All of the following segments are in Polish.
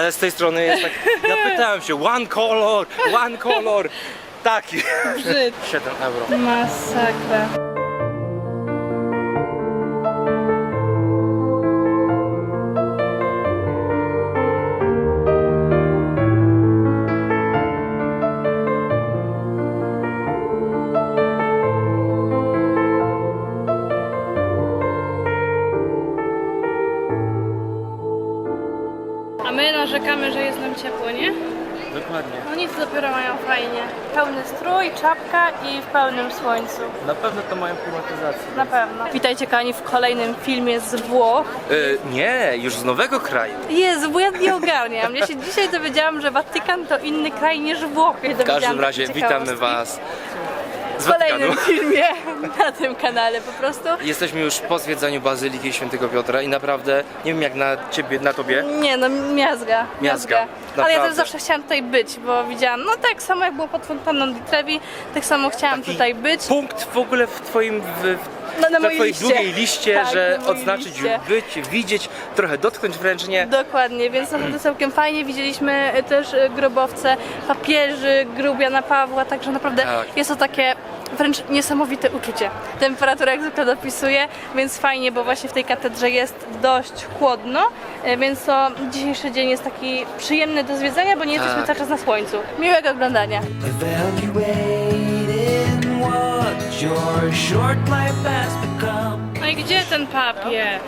Ale z tej strony jest tak, ja pytałem się, one color, one color. Taki. Brzyd. 7 euro. Masakra. Pełnym słońcu. Na pewno to mają klimatyzację. Na pewno. Witajcie kochani w kolejnym filmie z Włoch. Y, nie, już z nowego kraju. Jezu, bo ja nie ogarniam. Ja się dzisiaj dowiedziałam, że Watykan to inny kraj niż Włochy. W każdym razie witamy Was w kolejnym filmie na tym kanale po prostu. Jesteśmy już po zwiedzaniu Bazyliki Świętego Piotra i naprawdę, nie wiem jak na Ciebie, na Tobie, Nie no, miazga. Miazga, Ale ja też zawsze chciałam tutaj być, bo widziałam, no tak samo jak było pod fontanną di Trevi, tak samo chciałam Taki tutaj być. punkt w ogóle w Twoim, w, w, Na na mojej Twojej liście. długiej liście, Tak, że na odznaczyć, liście. być, widzieć, trochę dotknąć wręcz nie. Dokładnie, więc naprawdę całkiem fajnie. Widzieliśmy też e, grobowce papieży, grubiana Pawła, także naprawdę Tak. jest to takie wręcz niesamowite uczucie. Temperatura jak zwykle dopisuje, więc fajnie, bo właśnie w tej katedrze jest dość chłodno, e, więc to dzisiejszy dzień jest taki przyjemny do zwiedzania, bo nie jesteśmy Tak. cały czas na słońcu. Miłego oglądania. No i gdzie ten papież?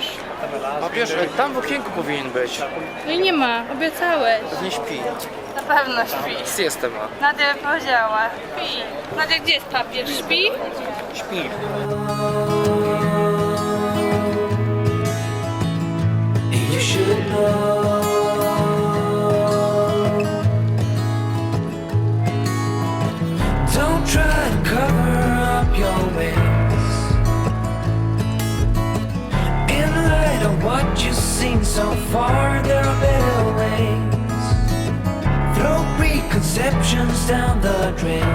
Papież tam w okienku powinien być. No i nie ma, obiecałeś. Nie śpi. Na pewno śpi. Siestę ma. Nadia powiedziała, śpi. Nadia, gdzie jest papież? Śpi? Śpi. Don't try to cover your ways. In light of what you've seen so far, there are better ways. Throw preconceptions down the drain.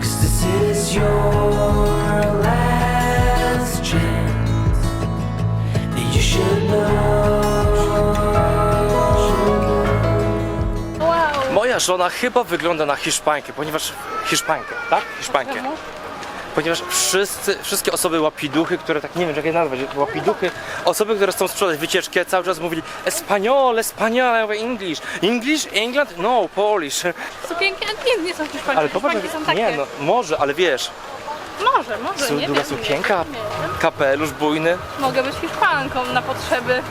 Cause this is your last chance. That you should know. Moja żona chyba wygląda na Hiszpańkę, ponieważ... Hiszpańkę, tak? Hiszpańkę. Czemu? Ponieważ wszyscy, wszystkie osoby łapiduchy, które tak nie wiem jak je nazwać, łapiduchy, osoby, które chcą sprzedać wycieczkę, cały czas mówili Espanol, Espanol, English, English, England, no, Polish. Sukienki nie, nie są hiszpańskie. Ale popatrz, Hiszpańki są takie. nie no, może, ale wiesz, Może, może, su- nie długa wiem, sukienka, Nie wiem. kapelusz bujny. Mogę być hiszpanką na potrzeby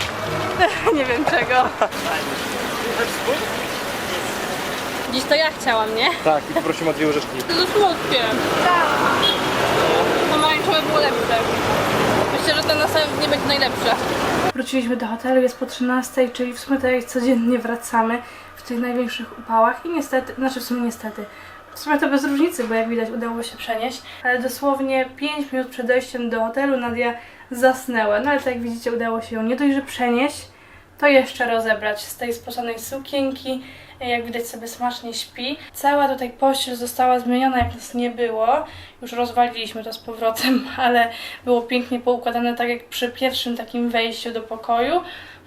nie wiem czego. Dziś to ja chciałam, nie? Tak, i poprosimy o dwie łyżeczki. To słodkie. Tak. Pomarańczowe było lepsze. Myślę, że to następnie będzie najlepsze. Wróciliśmy do hotelu, jest po 13, czyli w sumie tutaj codziennie wracamy w tych największych upałach i niestety, znaczy w sumie niestety, w sumie to bez różnicy, bo jak widać udało się przenieść, ale dosłownie 5 minut przed dojściem do hotelu Nadia zasnęła, no ale tak jak widzicie udało się ją nie dość, że przenieść, to jeszcze rozebrać z tej spoconej sukienki. Jak widać sobie smacznie śpi. Cała tutaj pościel została zmieniona, jak nas nie było. Już rozwaliliśmy to z powrotem, ale było pięknie poukładane, tak jak przy pierwszym takim wejściu do pokoju.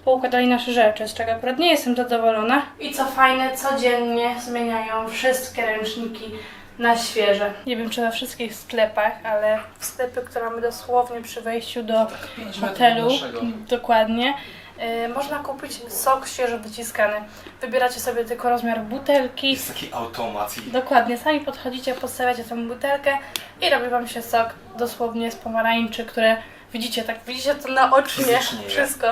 Poukładali nasze rzeczy, z czego akurat nie jestem zadowolona. I co fajne, codziennie zmieniają wszystkie ręczniki na świeże. Nie wiem, czy we wszystkich sklepach, ale w sklepy, które mamy dosłownie przy wejściu do hotelu, dokładnie, y, można kupić sok świeżo wyciskany. Wybieracie sobie tylko rozmiar butelki. taki automat. Dokładnie, sami podchodzicie, podstawiacie tą butelkę i robi Wam się sok dosłownie z pomarańczy, które widzicie, tak widzicie to naocznie Fizycznie. wszystko.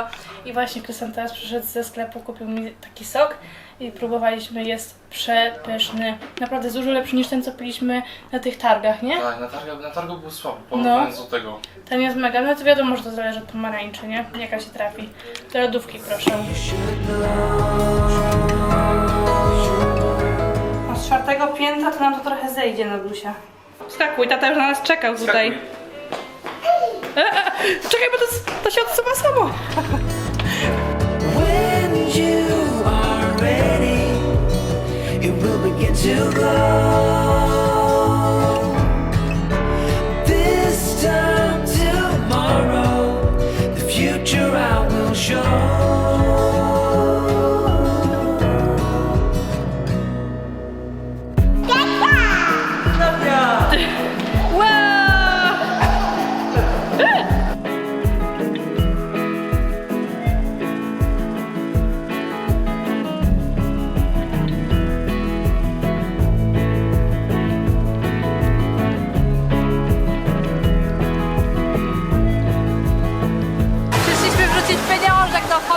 I właśnie Krystian teraz przyszedł ze sklepu, kupił mi taki sok i próbowaliśmy, jest przepyszny. Naprawdę jest dużo lepszy niż ten, co piliśmy na tych targach, nie? Tak, na targu, na targu był słaby, porównując do tego. Ten jest mega, no to wiadomo, że to zależy od pomarańczy, nie? Jaka się trafi. Do lodówki proszę. A z czwartego piętra to nam to trochę zejdzie na Dusia. Skakuj, tata już na nas czekał tutaj. E, czekaj, bo to, to się odsuwa samo. When you are ready, it will begin to glow.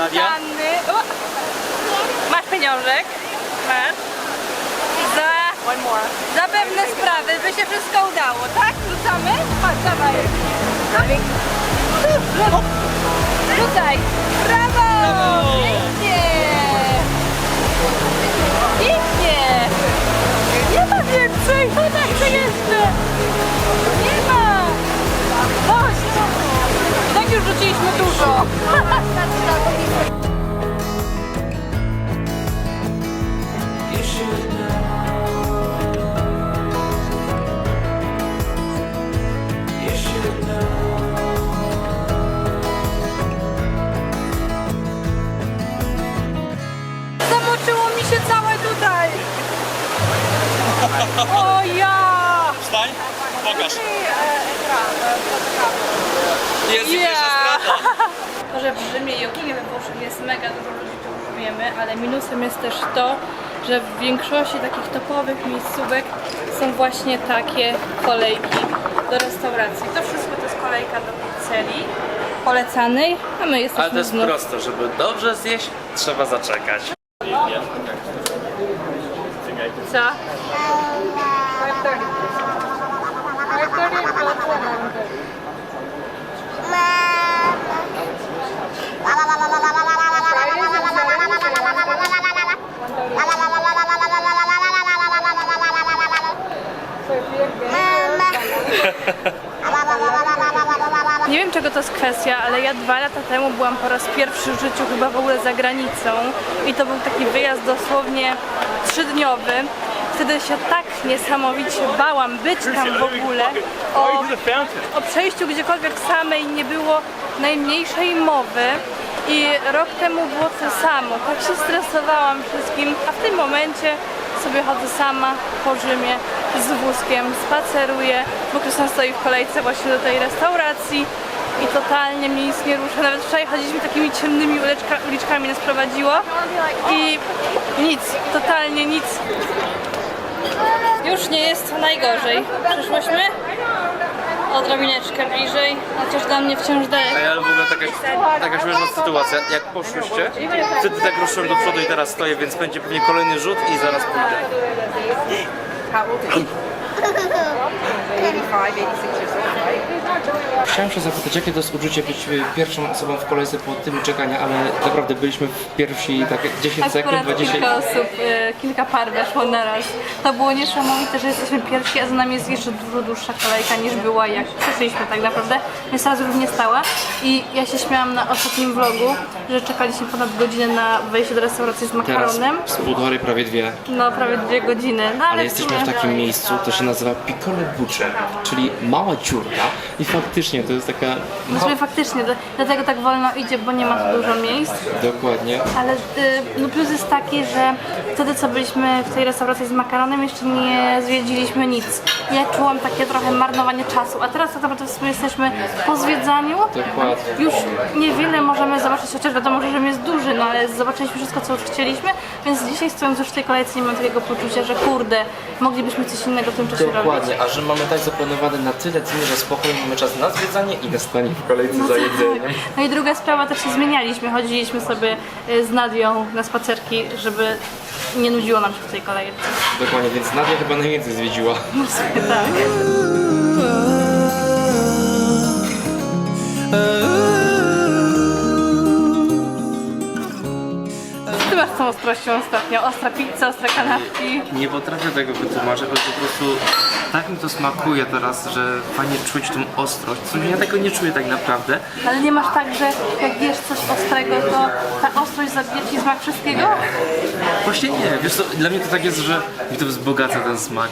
Nadia? Sanny. Masz pieniążek. Masz. Za... One more. Za pewne sprawy, by się wszystko udało, tak? Rzucamy? Patrz, dawaj. Brawo. Rzucaj. Brawo! Brawo. Pięknie! Pięknie! Nie ma więcej! No jeszcze? Nie ma! Chodź! Już rzuciliśmy dużo. Zamoczyło mi się całe tutaj. O ja! Wstań, pokaż. Jest Yeah. Że w Rzymie i ogólnie we Włoszech jest mega dużo ludzi, już wiemy, ale minusem jest też to, że w większości takich topowych miejscówek są właśnie takie kolejki do restauracji. To wszystko to jest kolejka do pizzerii polecanej, a my jesteśmy Ale to jest znów... proste, żeby dobrze zjeść, trzeba zaczekać. Co? 5.30 Nie wiem czego to jest kwestia, ale ja dwa lata temu byłam po raz pierwszy w życiu chyba w ogóle za granicą i to był taki wyjazd dosłownie trzydniowy. Wtedy się tak niesamowicie bałam być tam w ogóle. O, o przejściu gdziekolwiek samej nie było najmniejszej mowy. I rok temu było to samo. Tak się stresowałam wszystkim, a w tym momencie sobie chodzę sama po Rzymie z wózkiem, spaceruję, bo Krystian stoi w kolejce właśnie do tej restauracji i totalnie mnie nic nie rusza. Nawet wczoraj chodziliśmy takimi ciemnymi uliczka, uliczkami, nas prowadziło i nic, totalnie nic. Już nie jest najgorzej. Przyszłyśmy odrobineczkę bliżej, chociaż dla mnie wciąż daleko. Ej, ale w ogóle taka, taka śmieszna sytuacja. Jak poszłyście, wtedy tak ruszyłem do przodu i teraz stoję, więc będzie pewnie kolejny rzut i zaraz pójdę. 85, 86 years old? Chciałem się zapytać, jakie to jest uczucie być pierwszą osobą w kolejce po tylu czekania, ale naprawdę byliśmy w pierwsi tak 10 sekund, Akurat 20 kilka osób, e, kilka par weszło na raz. To było niesamowite, że jesteśmy pierwsi, a za nami jest jeszcze dużo dłuższa kolejka niż była jak przeszliśmy tak naprawdę, więc teraz już nie stała. I ja się śmiałam na ostatnim vlogu, że czekaliśmy ponad godzinę na wejście do restauracji z Teraz makaronem. z półtorej, prawie dwie. No prawie dwie godziny. No, ale, Ale jesteśmy w sumie- takim miejscu, to się nazywa Piccolo Bucze, czyli mała dziurka i faktycznie to jest taka... W sumie faktycznie, dla- dlatego tak wolno idzie, bo nie ma tu dużo miejsc. Dokładnie. Ale y, no plus jest taki, że wtedy co byliśmy w tej restauracji z makaronem, jeszcze nie zwiedziliśmy nic. Ja czułam takie trochę marnowanie czasu, a teraz tak naprawdę w sumie jesteśmy po zwiedzaniu. Dokładnie. Już niewiele możemy zobaczyć, chociaż wiadomo, że Rzym jest duży, no ale zobaczyliśmy wszystko, co już chcieliśmy, więc dzisiaj stojąc już w tej kolejce nie mam takiego poczucia, że kurde, moglibyśmy coś innego w tym czasie robić. Dokładnie, a że mamy tak zaplanowane na tyle dni, że spokojnie mamy czas na zwiedzanie i na stanie w kolejce za jedzeniem. No i druga sprawa, też się zmienialiśmy. Chodziliśmy sobie y, z Nadią na spacerki, żeby nie nudziło nam się w tej kolejce. Dokładnie, więc Nadia chyba najwięcej zwiedziła. Tak. Ty masz z tą ostrością ostatnio. Ostra pizza, ostre kanapki. Nie potrafię tego wytłumaczyć, bo po prostu tak mi to smakuje teraz, że fajnie czuć tą ostrość. W sumie ja tego nie czuję tak naprawdę. Ale nie masz tak, że jak jesz coś ostrego, to ta ostrość zabije ci smak wszystkiego? Właśnie nie, wiesz co, dla mnie to tak jest, że mi to wzbogaca ten smak.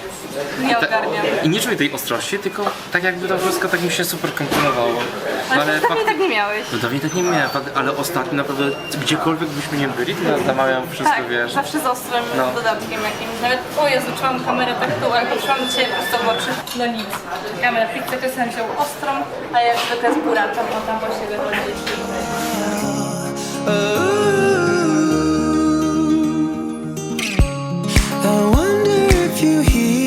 Nie ogarniam. I nie czuję tej ostrości, tylko tak jakby to wszystko tak mi się super komponowało. Ale, ale fakt- tak nie miałeś. No dawniej tak nie miałem, fakt- ale ostatnio naprawdę gdziekolwiek byśmy nie byli, to zamawiam wszystko, Tak, wiesz. zawsze z ostrym No. dodatkiem jakimś. Nawet, o Jezu, czułam kamerę tak tu, albo czułam Cię No nic. Czekamy na pizzę, Krystian wziął ostrą, a ja zwykle z buraczem, bo tam właśnie wychodzi. I wonder if you hear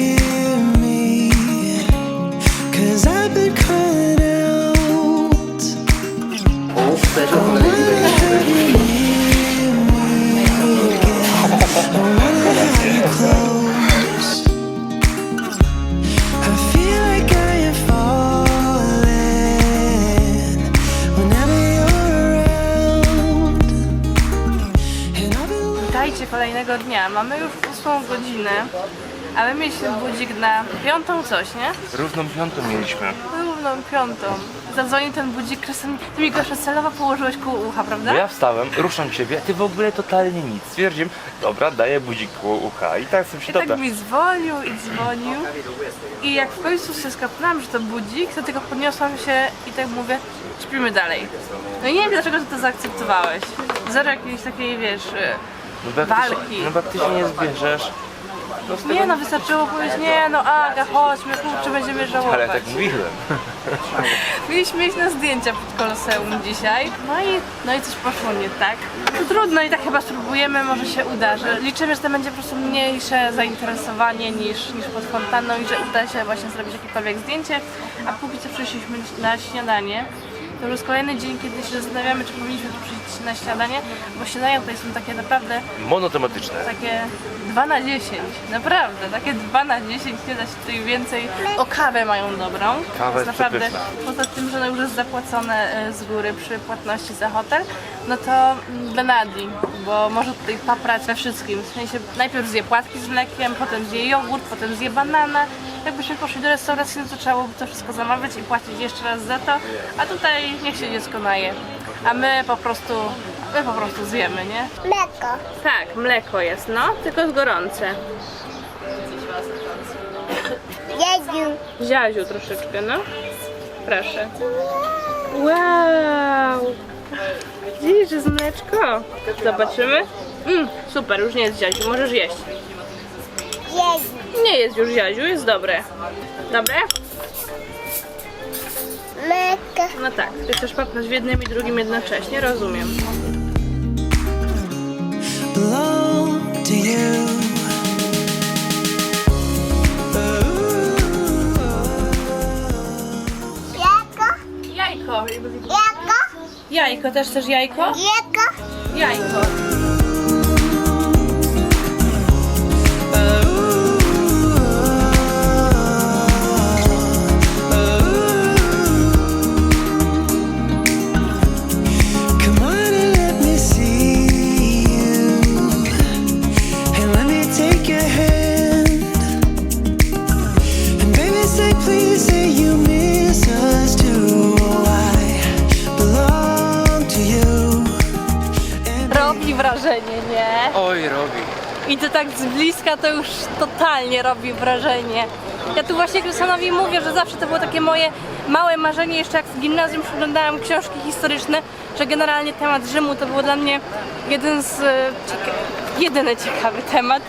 Słuchajcie, kolejnego dnia. Mamy już ósmą godzinę, a my mieliśmy budzik na piątą coś, nie? Równą piątą mieliśmy. Równą piątą. Zadzwonił ten budzik, Krystian, ty mi go celowo położyłeś koło ucha, prawda? Bo ja wstałem, ruszam ciebie, a ty w ogóle totalnie nic. Stwierdziłem, dobra, daję budzik koło ucha i tak sobie się I tak mi dzwonił i dzwonił. I jak w końcu się skapnęłam, że to budzik, to tylko podniosłam się i tak mówię, śpimy dalej. No i nie wiem dlaczego ty to zaakceptowałeś. Zero jakiejś takiej, wiesz... No się- walki. No jak ty się nie zbierzesz, tego... Nie no, wystarczyło powiedzieć, nie no Aga, chodźmy, kurczę, będziemy żałować. Ale tak mówiłem. Mieliśmy iść na zdjęcia pod koloseum dzisiaj, no i, no i coś poszło nie tak. To trudno i tak chyba spróbujemy, może się uda, że liczymy, że to będzie po prostu mniejsze zainteresowanie niż, niż pod fontanną i że uda się właśnie zrobić jakiekolwiek zdjęcie, a póki co przyszliśmy na śniadanie. To już kolejny dzień, kiedy się zastanawiamy, czy powinniśmy tu przyjść na śniadanie, bo śniadania tutaj są takie naprawdę Monotematyczne. takie 2 na 10, naprawdę, takie 2 na 10, nie da się tutaj więcej. O kawę mają dobrą. Kawa jest naprawdę, przepyszna. poza tym, że ona już jest zapłacone e, z góry przy płatności za hotel, no to mm, dla bo może tutaj paprać we wszystkim. W sensie najpierw zje płatki z mlekiem, potem zje jogurt, potem zje banana. Jakbyśmy poszli do restauracji, no to trzeba byłoby to wszystko zamawiać i płacić jeszcze raz za to, a tutaj niech się dziecko naje. A my po prostu, my po prostu zjemy, nie? Mleko. Tak, mleko jest, no, tylko z gorące. Jedziu. Ziaziu troszeczkę, no. Proszę. Wow! Widzisz, że jest mleczko? Zobaczymy. Mm, super, już nie jest ziaziu, możesz jeść. Jedziu. Nie jest już ziaziu, jest dobre. Dobre? Mleko. No tak, ty chcesz papnąć w jednym i drugim jednocześnie, rozumiem. Jaka? Jajko. Jaka? Jajko, też chcesz jajko? Jaka? Jajko. I to tak z bliska to już totalnie robi wrażenie. Ja tu właśnie Krystianowi mówię, że zawsze to było takie moje małe marzenie, jeszcze jak w gimnazjum przeglądałam książki historyczne, że generalnie temat Rzymu to był dla mnie jeden z e, jedyny ciekawy temat.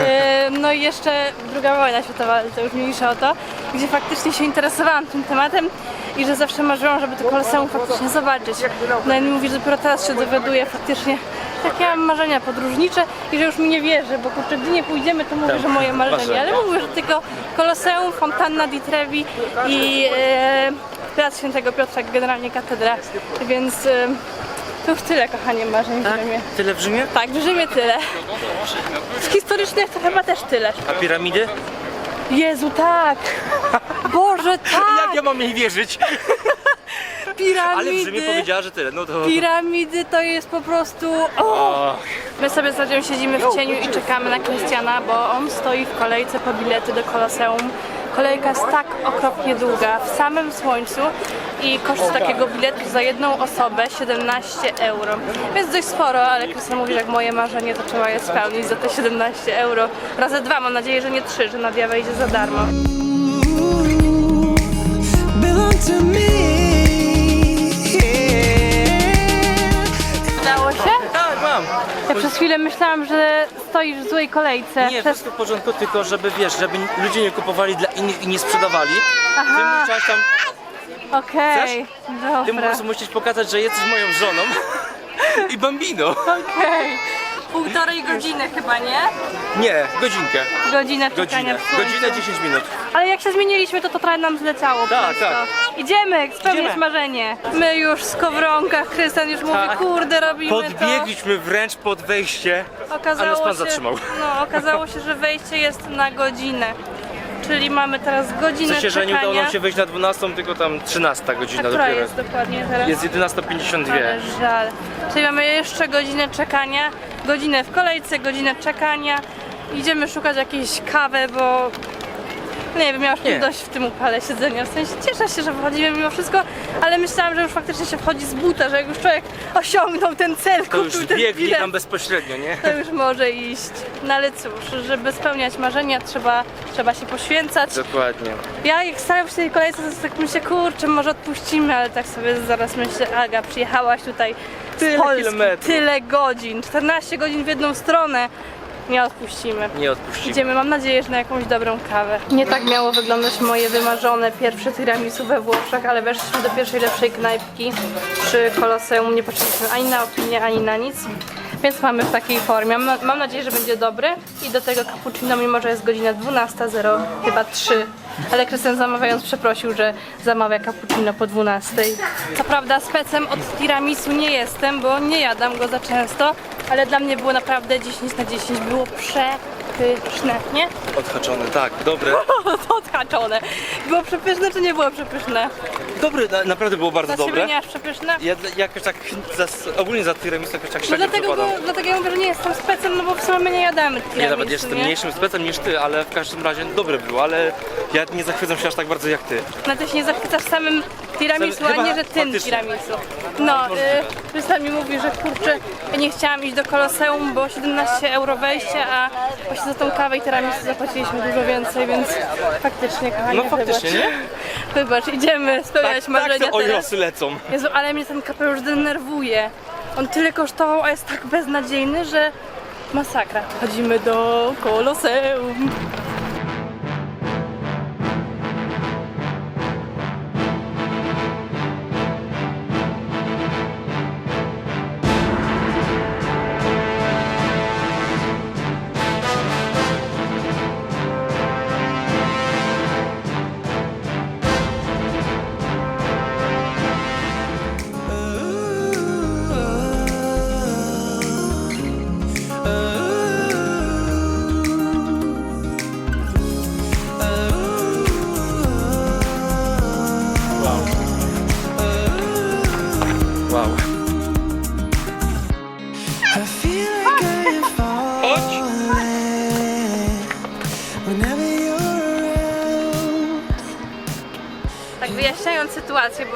E, No i jeszcze druga wojna światowa, ale to już mniejsza o to, gdzie faktycznie się interesowałam tym tematem i że zawsze marzyłam, żeby to koloseum faktycznie zobaczyć. No i mówi, że dopiero teraz się dowiaduję faktycznie, takie mam marzenia podróżnicze i że już mi nie wierzy, bo kurczę, gdy nie pójdziemy, to mówię, Tak, że moje marzenie, ale mówię, że tylko Koloseum, Fontanna di Trevi i e, Plac Świętego Piotra, generalnie katedra, więc e, to już tyle, kochanie, marzeń w Rzymie. Tyle w Rzymie? Tak, w Rzymie tyle. Z historycznych to chyba też tyle. A piramidy? Jezu, tak! Boże, Jak tak! ja mam jej wierzyć? Ale w Rzymie Piramidy! powiedziała, że tyle. No to... Piramidy to jest po prostu... O! My sobie z Nadzią siedzimy w cieniu i czekamy na Krystiana, bo on stoi w kolejce po bilety do Koloseum. Kolejka jest tak okropnie długa, w samym słońcu i koszt takiego biletu za jedną osobę 17 euro. Jest dość sporo, ale Krystian mówi, że jak moje marzenie to trzeba je spełnić za te 17 euro. Razy dwa, mam nadzieję, że nie trzy, że Nadia wejdzie za darmo. belong to me. Tak, mam. Ja przez chwilę myślałam, że stoisz w złej kolejce. Nie, Przez... wszystko w porządku, tylko żeby wiesz, żeby ludzie nie kupowali dla innych i nie sprzedawali. Ty Aha. musiałaś tam, Okej, ty po prostu musisz pokazać, że jesteś moją żoną i bambino. Okej. Półtorej godziny chyba, nie? Nie, godzinkę. Godzinę czekania Godzinę. w słońcu. Godzinę 10 minut. Ale jak się zmieniliśmy, to to trochę nam zleciało Tak, przez to. Idziemy, spełnić Idziemy. marzenie. My już w skowronkach, Krystian już mówi, Tak. kurde, robimy Podbiegliśmy wręcz pod wejście, to. a Okazało nas pan się, zatrzymał. No, okazało się, że wejście jest na godzinę. Czyli mamy teraz W godzinę sensie, że nie udało nam się wejść na 12, tylko tam 13 A godzina która dopiero. jest dokładnie teraz? Jest 11.52. Ale żal. Czyli mamy jeszcze godzinę czekania godzinę w kolejce, godzinę czekania. Idziemy szukać jakiejś kawy, bo nie wiem, ja już Nie. dość w tym upale siedzenia. W sensie cieszę się, że wychodzimy mimo wszystko, ale myślałam, że już faktycznie się wchodzi z buta, że jak już człowiek osiągnął ten cel, To już kupił ten biegnie bilet, tam bezpośrednio, nie? to już może iść. No ale cóż, żeby spełniać marzenia trzeba, trzeba się poświęcać. Dokładnie. Ja jak się w tej kolejce, to tak myślę, kurczę, może odpuścimy, ale tak sobie zaraz myślę, Aga, przyjechałaś tutaj Tyle z Polski, kilometrów. tyle godzin, 14 godzin w jedną stronę. Nie odpuścimy. Nie odpuścimy. Idziemy, mam nadzieję, że na jakąś dobrą kawę. Nie tak miało wyglądać moje wymarzone pierwsze tiramisu we Włoszech, ale weszliśmy do pierwszej lepszej knajpki przy Koloseum. Nie patrzyliśmy ani na opinię, ani na nic. Więc mamy w takiej formie. Mam, mam nadzieję, że będzie dobry. I do tego cappuccino, mimo że jest godzina 12.00, chyba 3. Ale Krystian zamawiając przeprosił, że zamawia cappuccino po 12. Co prawda specem od tiramisu nie jestem, bo nie jadam go za często, ale dla mnie było naprawdę 10 na 10. Było przepyszne, nie? Odhaczone, tak, dobre. Odhaczone. Było przepyszne czy nie było przepyszne? Dobre, na, naprawdę było bardzo Dla ciebie dobre. nie aż przepyszne? Ja jakoś tak, za, ogólnie za tiramisu jakoś tak No średnio dlatego, przepadam. go, dlatego ja mówię, że nie jestem specem, no bo w sumie my nie jadamy tiramisu, Nie, nawet jestem nie? mniejszym specem niż ty, ale w każdym razie dobre było, ale ja nie zachwycam się aż tak bardzo jak ty. No ty się nie zachwycasz samym tiramisu, a nie, że tym tiramisu. No, y, mi mówi, że kurczę, ja nie chciałam iść do Koloseum, bo 17 euro wejście, a właśnie za tą kawę i tiramisu zapłaciliśmy dużo więcej, więc faktycznie, kochanie, No faktycznie, wybacz. nie? Wybacz, idziemy spełniać Tak, tak marzenia te teraz. ojrosy lecą. Jezu, ale mnie ten kapelusz denerwuje. On tyle kosztował, a jest tak beznadziejny, że masakra. Chodzimy do Koloseum.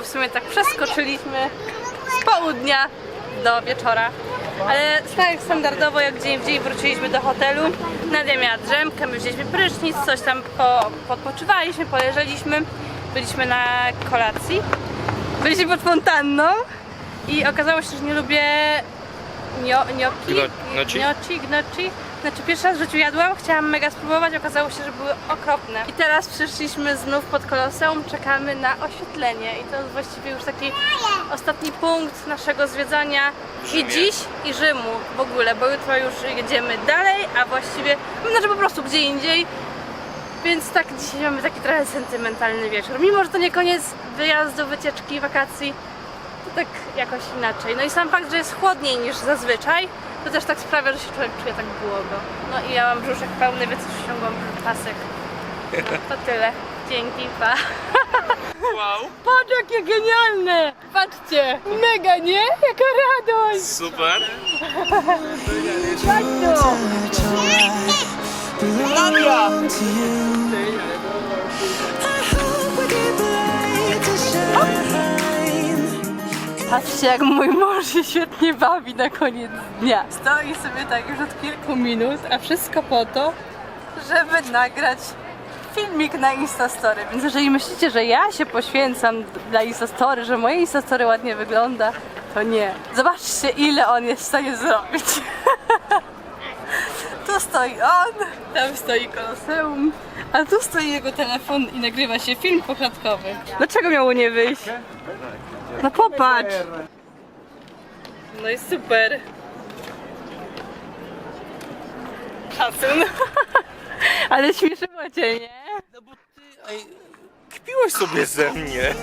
W sumie tak przeskoczyliśmy z południa do wieczora. Ale tak standardowo, jak dzień w dzień wróciliśmy do hotelu. Nadia miała drzemkę, my wzięliśmy prysznic, coś tam po, podpoczywaliśmy, poleżeliśmy. Byliśmy na kolacji. Byliśmy pod fontanną i okazało się, że nie lubię gnocchi? Gnocchi, gnocchi. Znaczy pierwszy raz w życiu jadłam, chciałam mega spróbować, okazało się, że były okropne. I teraz przyszliśmy znów pod koloseum, czekamy na oświetlenie i to jest właściwie już taki ostatni punkt naszego zwiedzania i dziś i Rzymu w ogóle, bo jutro już jedziemy dalej, a właściwie, znaczy po prostu gdzie indziej. Więc tak dzisiaj mamy taki trochę sentymentalny wieczór. Mimo, że to nie koniec wyjazdu, wycieczki, wakacji, to tak jakoś inaczej. No i sam fakt, że jest chłodniej niż zazwyczaj, to też tak sprawia, że się człowiek czuje tak błogo. No i ja mam brzuszek pełny, więc już ściągłam pasek. No, to tyle. Dzięki, pa. Wow. Patrz jakie genialne! Patrzcie! Mega, nie? Jaka radość! Super. Patrz to Patrzcie, jak mój mąż się świetnie bawi na koniec dnia. Stoi sobie tak już od kilku minut, a wszystko po to, żeby nagrać filmik na Instastory. Więc jeżeli myślicie, że ja się poświęcam dla Instastory, że moje Instastory ładnie wygląda, to nie. Zobaczcie, ile on jest w stanie zrobić. Tu stoi on, tam stoi koloseum, a tu stoi jego telefon i nagrywa się film poklatkowy. Dlaczego miało nie wyjść? No popatrz! No i super. Szacun. Ale śmieszyło cię, nie? No bo ty ej, kpiłaś sobie ze mnie.